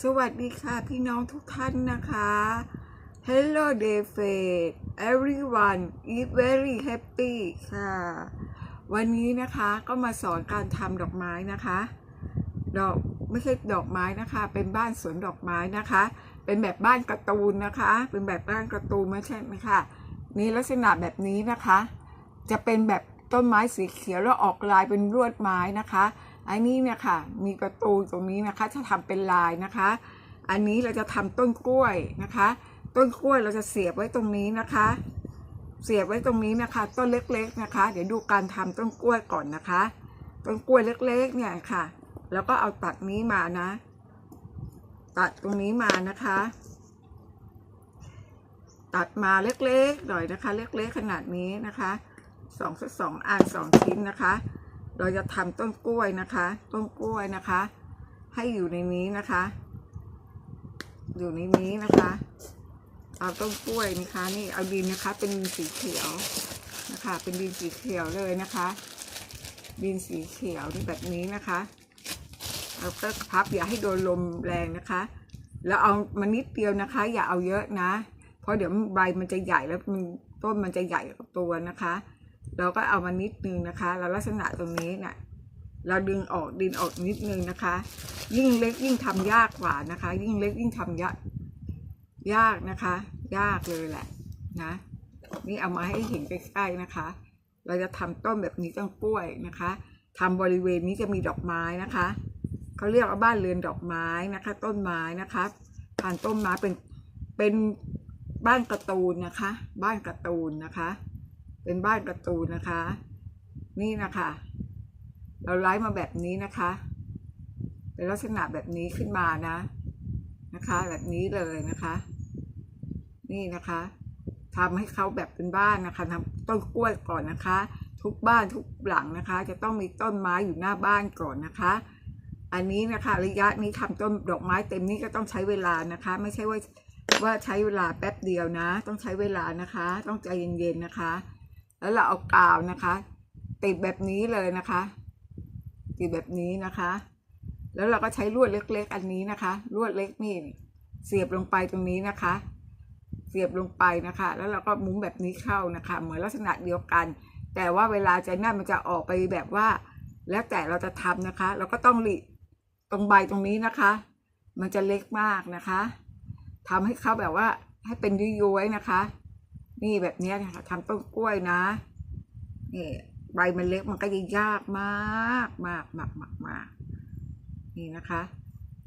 สวัสดีค่ะพี่น้องทุกท่านนะคะ Hello day f a t everyone is very happy ค่ะ วันนี้นะคะก็มาสอนการทำดอกไม้นะคะ ดอกไม่ใช่ดอกไม้นะคะ เป็นบ้านสวนดอกไม้นะคะ เป็นแบบบ้านการ์ตูนนะคะ เป็นแบบบ้านการ์ตูนไม่ใช่ไหมคะนี่ลักษณะแบบนี้นะคะ จะเป็นแบบต้นไม้สีเขียวแล้วออกลายเป็นลวดไม้นะคะ อันนี้เนี่ยค่ะ มีประตูตรงนี้นะคะจะทำเป็นลายนะคะ อันนี้เราจะทำต้นกล้วยนะคะ ต้นกล้วยเราจะเสียบไว้ตรงนี้นะคะ เสียบไว้ตรงนี้นะคะ ต้นเล็กๆนะคะ เดี๋ยวดูการทำต้นกล้วยก่อนนะคะ ต้นกล้วยเล็กๆเนี่ยค่ะ แล้วก็เอาตัดนี้มานะ ตัดตรงนี้มานะคะ ตัดมาเล็กๆหน่อยนะคะ เล็กๆขนาดนี้นะคะสองสักสองอันสองชิ้นนะคะ เราจะทำต้นกล้วยนะคะ ต้นกล้วยนะคะ ให้อยู่ในนี้นะคะ อยู่ในนี้นะคะเอาต้นกล้วยนะคะ นี่เอาดินนะคะ เป็นดินสีเขียวนะคะ เป็นดินสีเขียวเลยนะคะ ดินสีเขียวนี่แบบนี้นะคะเราก็พับอย่าให้โดนลมแรงนะคะ แล้วเอามานิดเดียวนะคะ อย่าเอาเยอะนะ เพราะเดี๋ยวใบมันจะใหญ่แล้วมันต้นมันจะใหญ่กับตัวนะคะ เราก็เอามานิดนึงนะคะแล้วลักษณะตรงนี้นะ่ะเราดึงออกดินออกนิดนึงนะคะ ยิ่งเล็กยิ่งทำยากกว่านะคะ ยิ่งเล็กยิ่งทำยากยากนะคะ ยากเลยแหละนะ นี่เอามาให้เห็นใกล้ๆนะคะ เราจะทำต้นแบบนี้ต้นกล้วยนะคะทำบริเวณนี้จะมีดอกไม้นะคะเขาเรียกว่าบ้านเรือนดอกไม้นะคะ ต้นไม้นะคะผ่านต้นไม้เป็นเป็นบ้านการ์ตูนนะคะ บ้านการ์ตูนนะคะ เป็นบ้านการ์ตูนะคะ นี่นะคะ เราไล่มาแบบนี้นะคะ เป็นลักษณะแบบนี้ขึ้นมานะนะคะ แบบนี้เลยนะคะ นี่นะคะทำให้เขาแบบเป็นบ้านนะคะทำต้นกล้วยก่อนนะคะ ทุกบ้านทุกหลังนะคะ จะต้องมีต้นไม้อยู่หน้าบ้านก่อนนะคะ อันนี้นะคะระยะนี้ทำต้นดอกไม้เต็มนี้ก็ต้องใช้เวลานะคะ ไม่ใช่ว่าว่าใช้เวลาแป๊บเดียวนะ ต้องใช้เวลานะคะ ต้องใจเย็นๆนะคะ แล้วเราเอากาวนะคะ ติดแบบนี้เลยนะคะ ติดแบบนี้นะคะ แล้วเราก็ใช้ลวดเล็กๆ อันนี้นะคะ ลวดเล็กนี่เสียบลงไปตรงนี้นะคะ เสียบลงไปนะคะ แล้วเราก็มุ้งแบบนี้เข้านะคะ เหมือนลักษณะเดียวกัน แต่ว่าเวลาจะนั่นมันจะออกไปแบบว่า แล้วแต่เราจะทำนะคะ เราก็ต้องหลีตรงใบตรงนี้นะคะ มันจะเล็กมากนะคะทำให้เขาแบบว่าให้เป็นยุ้ยๆนะคะ นี่แบบนี้นะคะทำต้นกล้วยนะนี่ใบมันเล็กมันก็จะยากมากมากมากมากมากนี่นะคะ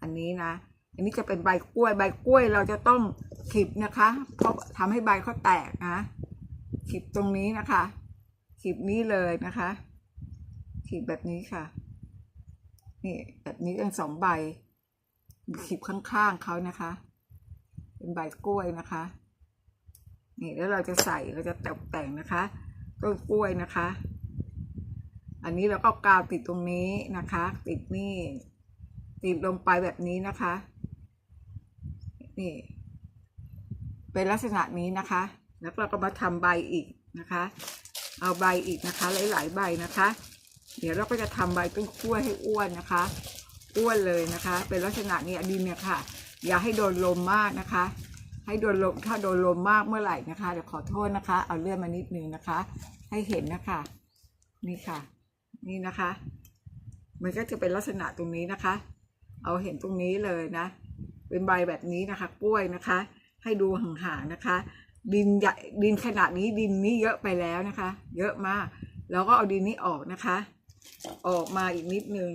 อันนี้นะ อันนี้จะเป็นใบกล้วย ใบกล้วยเราจะต้องขีบนะคะ เพราะทำให้ใบเขาแตกนะขีบตรงนี้นะคะขีบนี้เลยนะคะขีบแบบนี้ค่ะ นี่แบบนี้เป็นสองใบขีบข้างๆเขานะคะ เป็นใบกล้วยนะคะ นี่แล้วเราจะใส่เราจะตกแต่งนะคะต้นกล้วยนะคะ อันนี้เราก็กาวติดตรงนี้นะคะ ติดนี่ติดลงไปแบบนี้นะคะ นี่ เป็นลักษณะนี้นะคะ แล้วเราก็มาทำใบอีกนะคะ เอาใบอีกนะคะ หลาย ๆ ใบนะคะ เดี๋ยวเราก็จะทำใบต้นกล้วยให้อ้วนนะคะ อ้วนเลยนะคะ เป็นลักษณะนี้ดินเนี่ยค่ะ อย่าให้โดนลมมากนะคะ ให้โดนลมถ้าโดนลมมากเมื่อไหร่นะคะเดี๋ยวขอโทษนะคะ เอาเลื่อนมานิดนึงนะคะ ให้เห็นนะคะ นี่ค่ะ นี่นะคะ มันก็จะเป็นลักษณะตรงนี้นะคะ เอาเห็นตรงนี้เลยนะ เป็นใบแบบนี้นะคะ กล้วยนะคะ ให้ดูห่างๆนะคะ ดินใหญ่ดินขนาดนี้ดินนี้เยอะไปแล้วนะคะ เยอะมากเราก็เอาดินนี้ออกนะคะ ออกมาอีกนิดนึง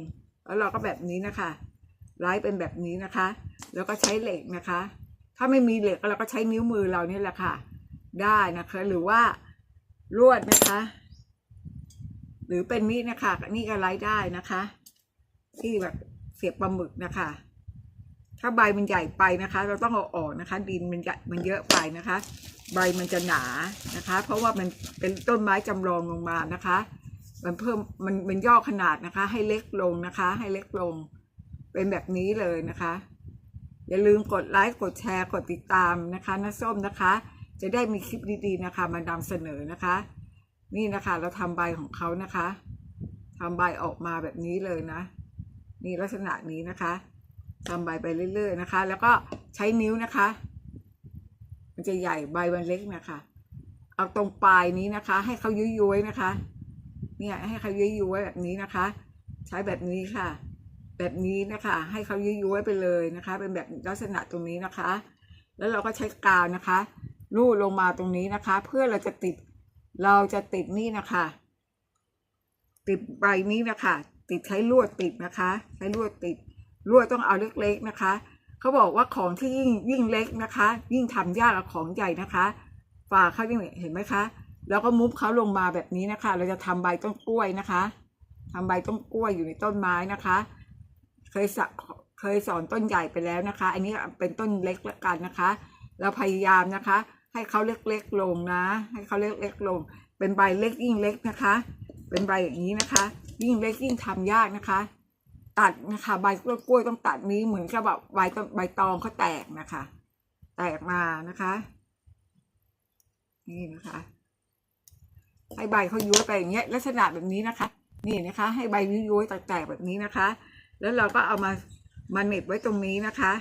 แล้วเราก็แบบนี้นะคะไล่เป็นแบบนี้นะคะ แล้วก็ใช้เหล็กนะคะ ถ้าไม่มีเหล็กเราก็ใช้นิ้วมือเรานี่แหละค่ะ ได้นะคะ หรือว่าลวดนะคะ หรือเป็นมีดนะคะนี่ก็ไล่ได้นะคะ ที่แบบเสียบปลาหมึกนะคะ ถ้าใบมันใหญ่ไปนะคะ เราต้องเอาออกนะคะ ดินมันใหญ่มันเยอะไปนะคะ ใบมันจะหนานะคะ เพราะว่ามันเป็นต้นไม้จำลองลงมานะคะ มันเพิ่มมันมันย่อขนาดนะคะ ให้เล็กลงนะคะ ให้เล็กลง เป็นแบบนี้เลยนะคะ อย่าลืมกดไลค์กดแชร์กดติดตามนะคะน้าส้มนะคะ จะได้มีคลิปดีๆนะคะมานำเสนอนะคะ นี่นะคะเราทำใบของเขานะคะทำใบออกมาแบบนี้เลยนะ นี่ลักษณะนี้นะคะทำใบไปเรื่อย ๆนะคะ แล้วก็ใช้นิ้วนะคะ มันจะใหญ่ใบมันเล็กนะคะ เอาตรงปลายนี้นะคะ ให้เขายุ้ยๆนะคะ เนี่ยให้เขายุ้ยๆแบบนี้นะคะ ใช้แบบนี้ค่ะ แบบนี้นะคะ ให้เขายุ้อยๆไปเลยนะคะ เป็นแบบลักษณะตรงนี้นะคะ แล้วเราก็ใช้กาวนะคะลูดลงมาตรงนี้นะคะ เพื่อเราจะติดเราจะติดนี่นะคะ ติดใบนี้นะคะ ติดใช้ลวดติดนะคะ ใช้ลวดติดลวดต้องเอาเล็กๆนะคะเขาบอกว่าของที่ยิ่งยิ่งเล็กนะคะ ยิ่งทำยากกว่าของใหญ่นะคะฝาเขายิ่งเห็นไหมคะ แล้วก็มุบเขาลงมาแบบนี้นะคะ เราจะทำใบต้นกล้วยนะคะทำใบต้นกล้วยอยู่ในต้นไม้นะคะ เคยสเคยสอนต้นใหญ่ไปแล้วนะคะ อันนี้เป็นต้นเล็กละกันนะคะ เราพยายามนะคะ ให้เขาเล็กๆลงนะ ให้เขาเล็กๆลง เป็นใบเล็กยิ่งเล็กนะคะ เป็นใบอย่างนี้นะคะ ยิ่งเล็กยิ่งทำยากนะคะ ตัดนะคะใบกล้วยต้องตัดนี้เหมือนกับแบบใบต้นใบตองเขาแตกนะคะ แตกมานะคะ นี่นะคะให้ใบเขาย้วยไปอย่างเงี้ยลักษณะแบบนี้นะคะ นี่นะคะ ให้ใบย้วยแตกๆแบบนี้นะคะ แล้วเราก็เอามามาเน็บไว้ตรงนี้นะคะ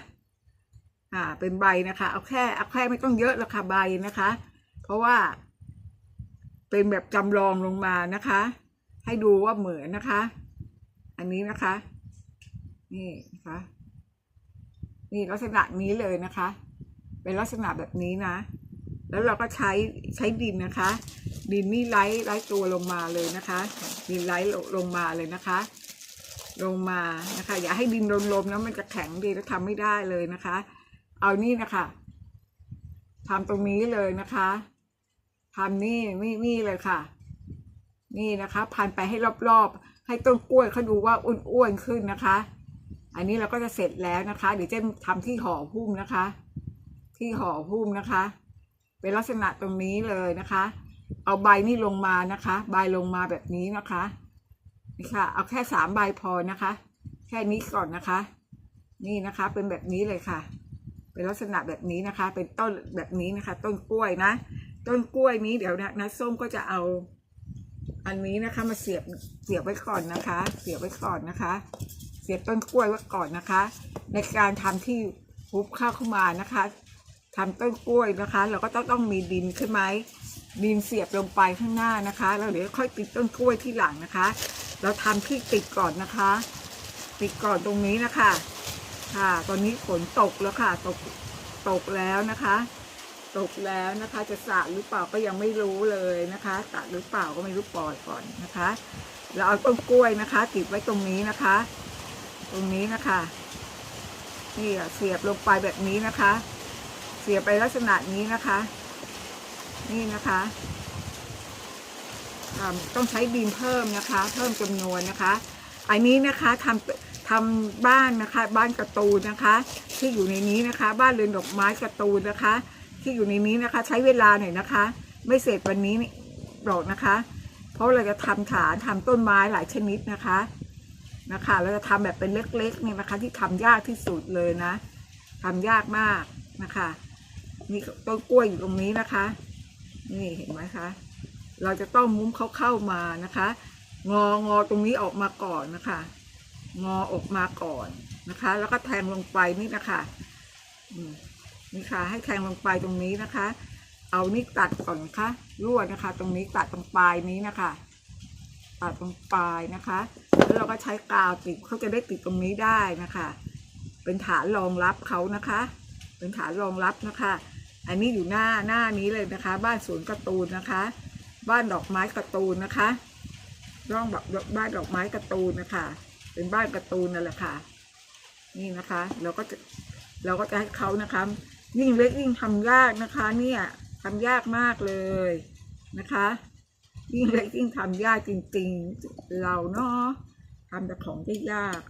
อ่าเป็นใบนะคะ เอาแค่เอาแค่ไม่ต้องเยอะหรอกค่ะใบนะคะ เพราะว่า เป็นแบบจำลองลงมานะคะ ให้ดูว่าเหมือนนะคะ อันนี้นะคะ นี่นะคะนี่ลักษณะนี้เลยนะคะ เป็นลักษณะแบบนี้นะ แล้วเราก็ใช้ใช้ดินนะคะ ดินนี่ไล่ไล่ตัวลงมาเลยนะคะ ดินไล่ลงมาเลยนะคะ ลงมานะคะ อย่าให้ดินลมๆนะมันจะแข็งดีแล้วทำไม่ได้เลยนะคะ เอานี่นะคะทำตรงนี้เลยนะคะทำนี่นี่นี่เลยค่ะ นี่นะคะพันไปให้รอบๆ ให้ต้นกล้วยเขาดูว่าอ้วนๆขึ้นนะคะ อันนี้เราก็จะเสร็จแล้วนะคะเดี๋ยวจะทำที่ห่อหุ้มนะคะ ที่ห่อหุ้มนะคะ เป็นลักษณะตรงนี้เลยนะคะ เอาใบนี่ลงมานะคะ ใบลงมาแบบนี้นะคะ นี่ค่ะ เอาแค่สามใบพอนะคะ แค่นี้ก่อนนะคะ นี่นะคะเป็นแบบนี้เลยค่ะ เป็นลักษณะแบบนี้นะคะ เป็นต้นแบบนี้นะคะ ต้นกล้วยนะ ต้นกล้วยนี้เดี๋ยวนะนะส้มก็จะเอาอันนี้นะคะมาเสียบเสียบไว้ก่อนนะคะ เสียบไว้ก่อนนะคะ เสียบต้นกล้วยไว้ก่อนนะคะ ในการทำที่ฮุบข้าวเข้ามานะคะทำต้นกล้วยนะคะ เราก็ต้องต้องมีดินขึ้นไหมดินเสียบลงไปข้างหน้านะคะแล้วเดี๋ยวค่อยติดต้นกล้วยที่หลังนะคะ เราทำที่ติดก่อนนะคะ ติดก่อนตรงนี้นะคะ ค่ะ ตอนนี้ฝนตกแล้วค่ะ ตก ตกแล้วนะคะ ตกแล้วนะคะ จะสะหรือเปล่าก็ยังไม่รู้เลยนะคะสะหรือเปล่าก็ไม่รู้ปล่อยก่อนนะคะ เราเอาต้นกล้วยนะคะ ติดไว้ตรงนี้นะคะ ตรงนี้นะคะ นี่เสียบลงไปแบบนี้นะคะ เสียบไปลักษณะนี้นะคะ นี่นะคะ ต้องใช้ดินเพิ่มนะคะ เพิ่มจำนวนนะคะ อันนี้นะคะทำทำบ้านนะคะ บ้านกร์ตูนนะคะ ที่อยู่ในนี้นะคะ บ้านเรือนดอกไม้กร์ตูนนะคะ ที่อยู่ในนี้นะคะ ใช้เวลาหน่อยนะคะ ไม่เสร็จวันนี้หรอกนะคะ เพราะเราจะทำฐานทำต้นไม้หลายชนิดนะคะนะคะเราจะทำแบบเป็นเล็กๆเนี่ยนะคะ ที่ทำยากที่สุดเลยนะทำยากมากนะคะนี่ต้นกล้วยอยู่ตรงนี้นะคะ นี่เห็นไหมคะ เราจะต้องมุ้มเขาเข้ามานะคะ งองอตรงนี้ออกมาก่อนนะคะ งอออกมาก่อนนะคะ แล้วก็แทงลงไปนี่นะคะนี่ค่ะ ให้แทงลงไปตรงนี้นะคะ เอานี่ตัดก่อนนะคะลวดนะคะ ตรงนี้ตัดตรงปลายนี้นะคะ ตัดตรงปลายนะคะ แล้วเราก็ใช้กาวติดเขาจะได้ติดตรงนี้ได้นะคะ เป็นฐานรองรับเขานะคะ เป็นฐานรองรับนะคะ อันนี้อยู่หน้าหน้านี้เลยนะคะ บ้านสวนการ์ตูนนะคะ บ้านดอกไม้การ์ตูนนะคะร่องแบบบ้านดอกไม้การ์ตูนนะคะ เป็นบ้านการ์ตูนนั่นแหละค่ะ นี่นะคะ เราก็จะเราก็จะให้เขานะคะ ยิ่งเล็กยิ่งทำยากนะคะ เนี่ยทำยากมากเลยนะคะ ยิ่งเล็กยิ่งทำยากจริง ๆ เราเนาะทำแต่ของที่ยาก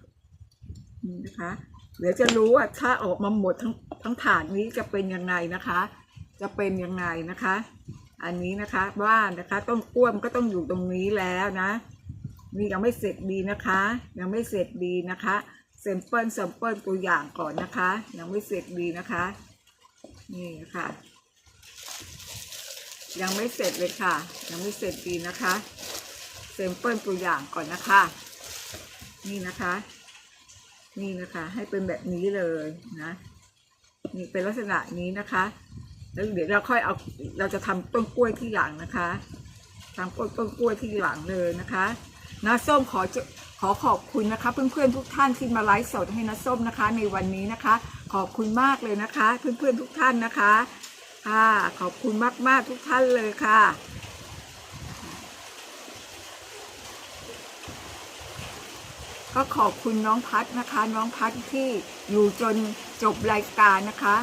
นี่นะคะเดี๋ยวจะรู้ว่าถ้าออกมาหมดทั้งทั้งถาดนี้จะเป็นยังไงนะคะ จะเป็นยังไงนะคะ อันนี้นะคะบ้านนะคะ ต้นกล้วยมันก็ต้องอยู่ตรงนี้แล้วนะนี่ยังไม่เสร็จดีนะคะ ยังไม่เสร็จดีนะคะเซมเปิลเซมเปิลตัวอย่างก่อนนะคะ ยังไม่เสร็จดีนะคะ นี่ค่ะ ยังไม่เสร็จเลยค่ะ ยังไม่เสร็จดีนะคะเซมเปิลตัวอย่างก่อนนะคะ นี่นะคะ นี่นะคะ ให้เป็นแบบนี้เลยนะ นี่เป็นลักษณะนี้นะคะ แล้วเดี๋ยวเราค่อยเอาเราจะทำต้นกล้วยที่หลังนะคะทำต้นต้นกล้วยที่หลังเลยนะคะน้าส้มขอขอขอบคุณนะคะ เพื่อนๆทุกท่านที่มาไลฟ์สดให้น้าส้มนะคะ ในวันนี้นะคะ ขอบคุณมากเลยนะคะ เพื่อนๆทุกท่านนะคะค่ะขอบคุณมากๆทุกท่านเลยค่ะก็ขอบคุณน้องพัดนะคะ น้องพัดที่อยู่จนจบรายการนะคะ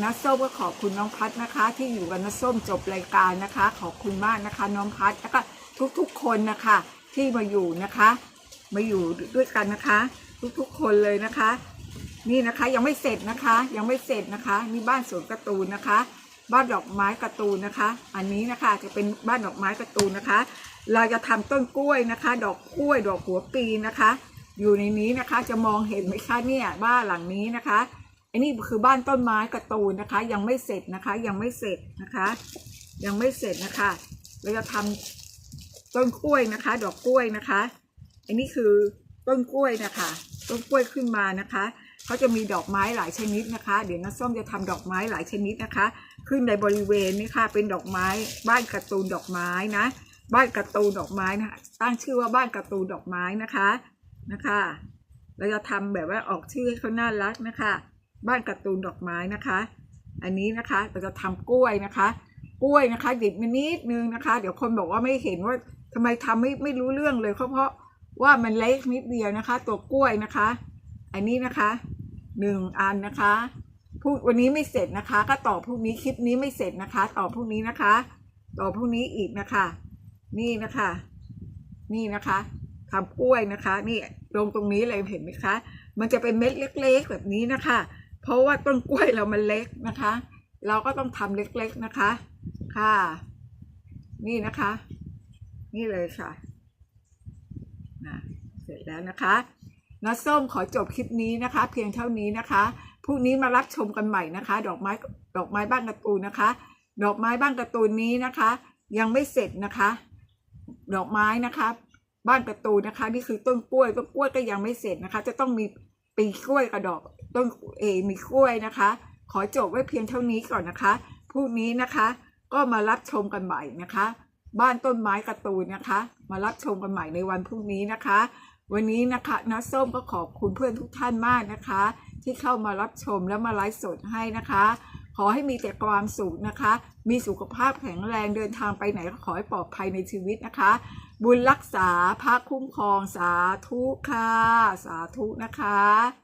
นัส้มก็ขอบคุณน้องพัดนะคะ ที่อยู่กับนัส้มจบรายการนะคะ ขอบคุณมากนะคะ น้องพัดแล้วก็ทุกๆคนนะคะ ที่มาอยู่นะคะ มาอยู่ด้วยกันนะคะ ทุกๆคนเลยนะคะ นี่นะคะยังไม่เสร็จนะคะ ยังไม่เสร็จนะคะนี่บ้านสวนการ์ตูนนะคะ บ้านดอกไม้การ์ตูนนะคะ อันนี้นะคะจะเป็นบ้านดอกไม้การ์ตูนนะคะ เราจะทำต้นกล้วยนะคะ ดอกกล้วย ดอกหัวปีนะคะ อยู่ในนี้นะคะจะมองเห็นไหมคะเนี่ยบ้านหลังนี้นะคะ อันนี้คือบ้านต้นไม้กร์ตูนนะคะ ยังไม่เสร็จนะคะ ยังไม่เสร็จนะคะ ยังไม่เสร็จนะคะเราจะทำต้นกล้วยนะคะ ดอกกล้วยนะคะ อันนี้คือต้นกล้วยนะคะต้นกล้วยขึ้นมานะคะเขาจะมีดอกไม้หลายชนิดนะคะ เดี๋ยวน้าส้มจะทำดอกไม้หลายชนิดนะคะ ขึ้นในบริเวณนี้ค่ะ เป็นดอกไม้ บ้านการ์ตูนดอกไม้นะ บ้านการ์ตูนดอกไม้นะคะตั้งชื่อว่าบ้านการ์ตูนดอกไม้นะคะนะคะ เราจะทำแบบว่าออกชื่อให้เขาน่ารักนะคะ บ้านการ์ตูนดอกไม้นะคะ อันนี้นะคะเราจะทำกล้วยนะคะ กล้วยนะคะดิบมานิดนึงนะคะ เดี๋ยวคนบอกว่าไม่เห็นว่าทำไมทำไม่ไม่รู้เรื่องเลยเพราะเพราะว่ามันเล็กนิดเดียวนะคะ ตัวกล้วยนะคะ อันนี้นะคะหนึ่งอันนะคะพูดวันนี้ไม่เสร็จนะคะ ก็ต่อพรุ่งนี้คลิปนี้ไม่เสร็จนะคะ ต่อพรุ่งนี้นะคะ ต่อพรุ่งนี้อีกนะคะ นี่นะคะ นี่นะคะทำกล้วยนะคะ นี่ลงตรงนี้เลยเห็นไหมคะ มันจะเป็นเม็ดเล็ก ๆ แบบนี้นะคะ เพราะว่าต้นกล้วยเรามันเล็กนะคะ เราก็ต้องทำเล็กๆนะคะ ค่ะ นี่นะคะ นี่เลยค่ะนะเสร็จแล้วนะคะน้าส้มขอจบคลิปนี้นะคะ เพียงเท่านี้นะคะพรุ่งนี้มารับชมกันใหม่นะคะ ดอกไม้ดอกไม้บ้านการ์ตูนนะคะ ดอกไม้บ้านการ์ตูนนี้นะคะ ยังไม่เสร็จนะคะ ดอกไม้นะคะ บ้านการ์ตูนนะคะ นี่คือต้นกล้วยต้นกล้วยก็ยังไม่เสร็จนะคะ จะต้องมี ปีกล้วยกับดอกต้นเอมีกล้วยนะคะ ขอจบไว้เพียงเท่านี้ก่อนนะคะพรุ่งนี้นะคะ ก็มารับชมกันใหม่นะคะ บ้านต้นไม้กร์ตูนนะคะ มารับชมกันใหม่ในวันพรุ่งนี้นะคะ วันนี้นะคะน้าส้มก็ขอบคุณเพื่อนทุกท่านมากนะคะ ที่เข้ามารับชมและมาไลฟ์สดให้นะคะ ขอให้มีแต่ความสุขนะคะ มีสุขภาพแข็งแรงเดินทางไปไหนก็ขอให้ปลอดภัยในชีวิตนะคะ บุญรักษาพระคุ้มครองสาธุค่ะ สาธุนะคะ